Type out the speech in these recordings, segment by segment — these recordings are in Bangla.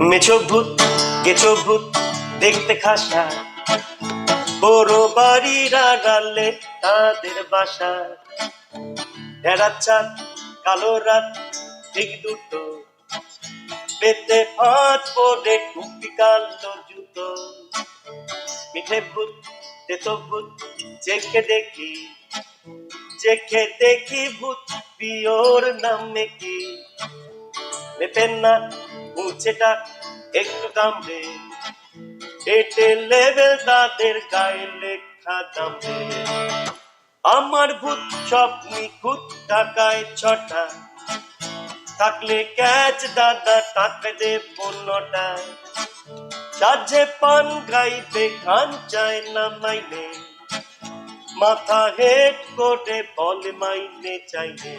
মেছো ভূত, গেছো ভূত, দেখতে খাসা। বড় বাড়ির আড়ালে তাদের বাসা। ভেড়ার চাঁদ, কালো রাত, ঠিক দুটো। পেতে ফাঁদ পরে টুপি কালো জুতো। মিঠে ভূত, তেতো ভূত, চেখে দেখি। চেখে দেখি ভূত, পিওর নামে কি? লেপেন না মুছেটা একটু কামড়ে এটে লেভেল তাদের গায়ে লেখা দামে আমার ভূত সব নিখুঁত টাকায় ছটা। থাকলে ক্যাচ দাদা টাকা দে পণ্যটা সাজে পান গাইবে, গান চায় না মাইনে। মাথা হেট করে বলে মাইনে চাইনে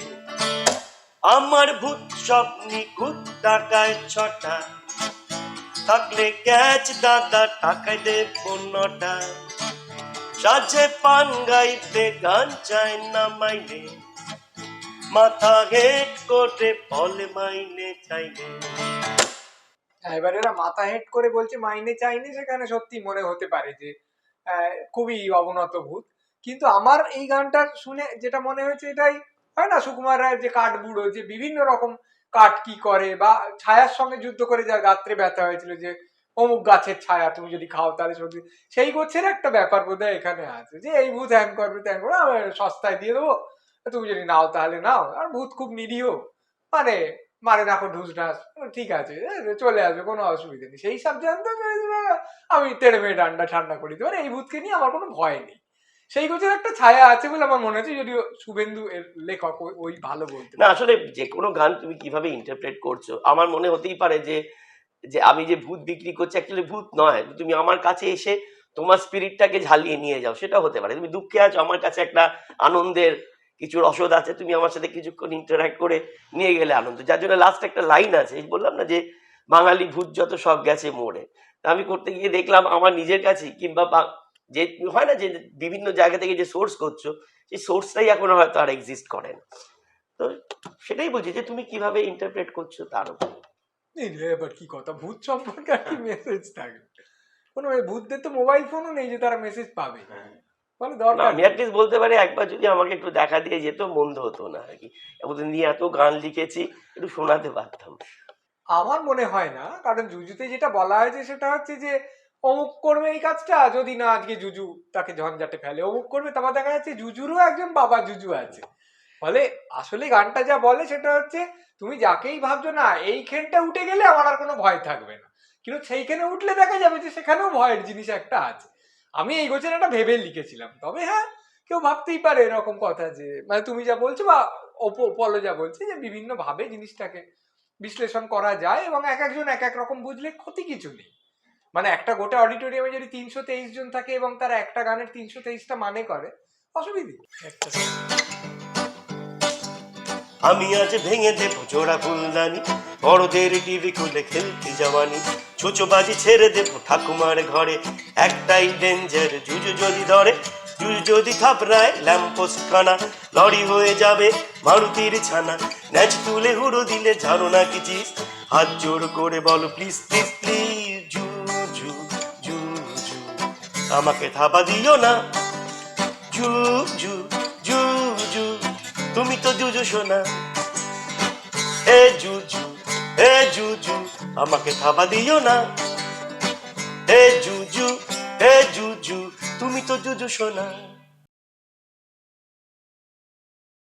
আমার ভূত সব নিখুঁত টাকায় ছটা। থাকলে ক্যাচ দাদা, টাকায় দে পণ্যটা সাজে পান গাইতে, গান চায় না মাইনে। মাথা হেট করে বলে মাইনে চাইনে। এবার এরা মাথা হেট করে বলছে, মাইনে চাইনি? সেখানে সত্যি মনে হতে পারে যে খুবই অবনত ভূত। কিন্তু আমার এই গানটা শুনে যেটা মনে হয়েছে এটাই হয় না? সুকুমার রায়ের যে কাঠ বুড়ো, যে বিভিন্ন রকম কাঠ কি করে বা ছায়ার সঙ্গে যুদ্ধ করে যা গাত্রে ব্যথা হয়েছিল যে, অমুক গাছের ছায়া তুমি যদি খাও তাহলে সত্যি সেই গোছের একটা ব্যাপার বোধ এখানে আছে যে, এই ভূত হ্যাং করবে, ত্যাং করবে আমি সস্তায় দিয়ে দেবো, তুমি যদি নাও তাহলে নাও। আর ভূত খুব নিরীহ। মানে মারে দেখো ঢুস ঢাস, ঠিক আছে চলে আসবে, কোনো অসুবিধা নেই। সেই সব জানতে আমি তেড়ে মেয়ে ডান্ডা ঠান্ডা করি দিতে পারি। এই ভূতকে নিয়ে আমার কোনো ভয় নেই। সেই গোছের একটা ছায়া আছে বলে আমার মনে হচ্ছে, যদিও শুভেন্দু এর লেখক ওই- ভালো বলতে না, আসলে যে কোনো গান তুমি কীভাবে ইন্টারপ্রেট করছ, আমার মনে হতেই পারে যে যে আমি যে ভূত বিক্রি করছি অ্যাকচুয়ালি ভূত নয়, তুমি আমার কাছে এসে তোমার স্পিরিটটাকে ঝালিয়ে নিয়ে যাও, সেটা হতে পারে। তুমি দুঃখে আছো, আমার কাছে একটা আনন্দের কিছু রসদ আছে, তুমি আমার সাথে কিছুক্ষণ ইন্টারাক্ট করে নিয়ে গেলে আনন্দ। যার জন্য লাস্ট একটা লাইন আছে বললাম না যে, বাঙালি ভূত যত সব গেছে মোড়ে আমি করতে গিয়ে দেখলাম আমার নিজের কাছে কিংবা যে হয় না যে বিভিন্ন জায়গা থেকে যে সোর্স করছ সেই সোর্সটাই এখন হয়তো আর এক্সিস্ট করে না। তো সেটাই বলছি যে তুমি কীভাবে ইন্টারপ্রেট করছ তার উপর? এবার কি কথা? ভূত সম্পর্কে আর কি মেসেজ থাকে কোনো ভূতদের তো মোবাইল ফোনও নেই যে তারা মেসেজ পাবে। মানে দরকার আমি অ্যাটলিস্ট বলতে পারি একবার যদি আমাকে একটু দেখা দিয়ে যেত মন্দ হতো না আর কি। নিয়ে এত গান লিখেছি একটু শোনাতে পারতাম। আমার মনে হয় না কারণ জুজুতে যেটা বলা হয়েছে সেটা হচ্ছে যে অমুক করবে এই কাজটা, যদি না আজকে জুজু তাকে ঝঞ্ঝাটে ফেলে, অমুক করবে, তারপর দেখা যাচ্ছে জুজুরও একজন বাবা জুজু আছে। ফলে আসলে গানটা যা বলে সেটা হচ্ছে, তুমি যাকেই ভাবছ না এইখানটা উঠে গেলে আমার আর কোনো ভয় থাকবে না। কিন্তু সেইখানে উঠলে দেখা যাবে যে সেখানেও ভয়ের জিনিস একটা আছে। আমি এই একটা ভেবে লিখেছিলাম। তবে হ্যাঁ কেউ ভাবতেই পারে এরকম কথা যে মানে তুমি যা বলছো বা অপো পলো যা বলছে যে বিভিন্নভাবে জিনিসটাকে বিশ্লেষণ করা যায় এবং এক একজন এক এক রকম বুঝলে ক্ষতি কিছু নেই। মানে একটা গোটা অডিটোরিয়ামে যদি তিনশো তেইশ জন থাকে এবং তারা একটা গানের তিনশো তেইশটা মানে করে অসুবিধে। আমি আজ ভেঙে দেব জোড়া ফুলদানি বড়দের টিভি খুলে খেলতে যাওয়ানি ছুচো বাজি ছেড়ে দেব ঠাকুমার ঘরে একটাই ডেঞ্জার জুজু যদি ধরে জুজু যদি থাপড়ায় ল্যাম্পোস্ট খানা লরি হয়ে যাবে মারুতির ছানা ন্যাচ তুলে হুড়ো দিলে ঝাড়ো না কি চিস হাত জোর করে বলো প্লিজ প্লিজ প্লিজ আমাকে থাবা দিও না। জু জু জু জু, তুমি তো জুজু শোনা জু এ জু জু, আমাকে থাবা দিও না। এ জু জু এ জু জু, তুমি তো জুজু শোনা